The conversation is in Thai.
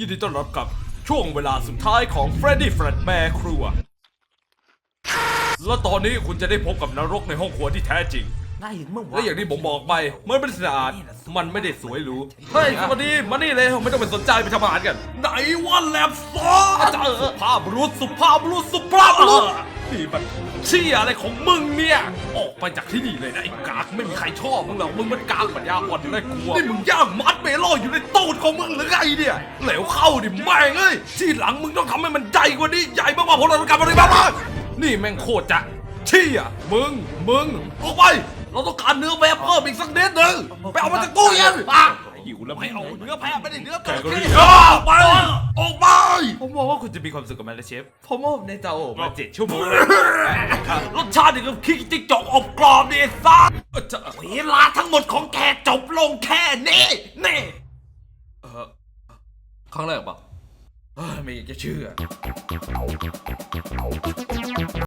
ยินดีต้อนรับกับช่วงเวลาสุดท้ายของ Freddy Fazbear ครัว และตอนนี้คุณจะได้พบกับนรกในห้องครัวที่แท้จริงน่าเห็นมึงวะและอย่างที่ผมบอกไปมันไม่ได้สะอาดมันไม่ได้สวยหรูเฮ้ยสวัสดีมานี่เลยไม่ต้องไปสนใจไปทำอาหารกัน ไหนว่าแลบซอสสุภาพบุรุษสุภาพบุรุษสุภาพบุรุษ นี่มันเชี่ยอะไรของมึงเนี่ย ออกไปจากที่นี่เลยนะไอ้กากไม่มีใครชอบมึงหรอกมึงมันกากปัญญาอ่อนเลยกลัวนี่มึงย่างมัดเมลออยู่ในตูดของมึงหรือไงเนี่ยเหลวเข้าดิแม่งเอ้ยที่หลังมึงต้องทำให้มันใหญ่กว่านี้ใหญ่มากกว่าผลการบริบาลนี่แม่งโคตรจะเชี่ยมึงมึงออกไป เราต้องการเนื้อแพะเพิ่มอีกสักนิดหนึ่งไปเอามาจากตู้เย็นอะหิวแล้วไม่เอาเนื้อแพะไม่ได้เนื้อแกก็รีบออกไปออกไป ผมบอกว่าคุณจะมีความสุขกับมันนะเชฟผมอบในเตาอบมาเจ็ดชั่วโมงรสชาตินี่ก็คิกจิ๊กจอกอบกรอบนี่ซ่าเวลาทั้งหมดของแกจบลงแค่นี้นี่เออครั้งแรกปะเอ้ยไม่อยากจะเชื่อ